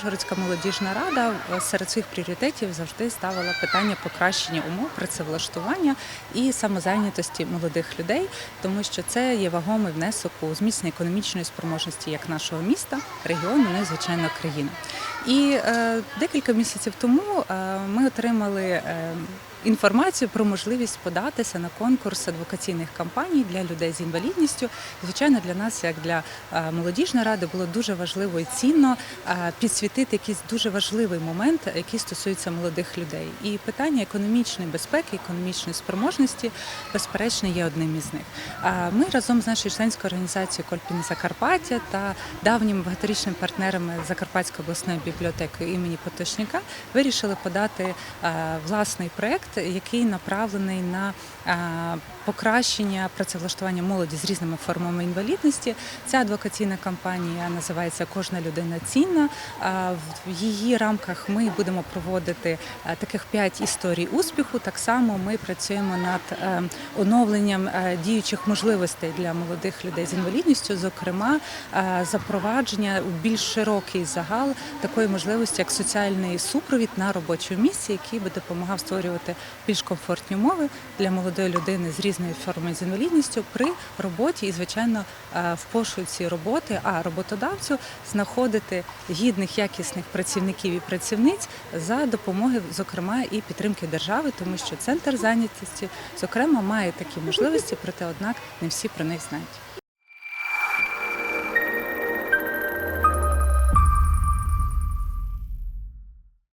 Ужгородська молодіжна рада е, серед своїх пріоритетів завжди ставила питання покращення умов працевлаштування і самозайнятості молодих людей, тому що це є вагомий внесок у зміцнення економічної спроможності як нашого міста, регіону, ну і звичайно країни. І е, декілька місяців тому е, ми отримали. Е, Інформацію про можливість податися на конкурс адвокаційних кампаній для людей з інвалідністю. Звичайно, для нас, як для е, молодіжної ради, було дуже важливо і цінно е, підсвітити якийсь дуже важливий момент, який стосується молодих людей. І питання економічної безпеки, економічної спроможності, безперечно, є одним із них. А Ми разом з нашою членською організацією Кольпін Закарпаття та давніми багаторічними партнерами Закарпатської обласної бібліотеки імені Поточника вирішили подати е, власний проект, який направлений на покращення працевлаштування молоді з різними формами інвалідності. Ця адвокаційна кампанія називається Кожна людина цінна. В її рамках ми будемо проводити таких п'ять історій успіху. Так само ми працюємо над е, оновленням е, діючих можливостей для молодих людей з інвалідністю, зокрема запровадження у більш широкий загал такої можливості, як соціальний супровід на робочому місці, який би допомагав створювати більш комфортні умови для молодої людини з різною формою з інвалідністю при роботі і, звичайно, е, в пошуці роботи, а роботодавцю знаходити гідних, якісних працівників і працівниць за допомоги, зокрема, і підтримки держави, тому що центр зайнятості, зокрема, має такі можливості, проте однак не всі про них знають.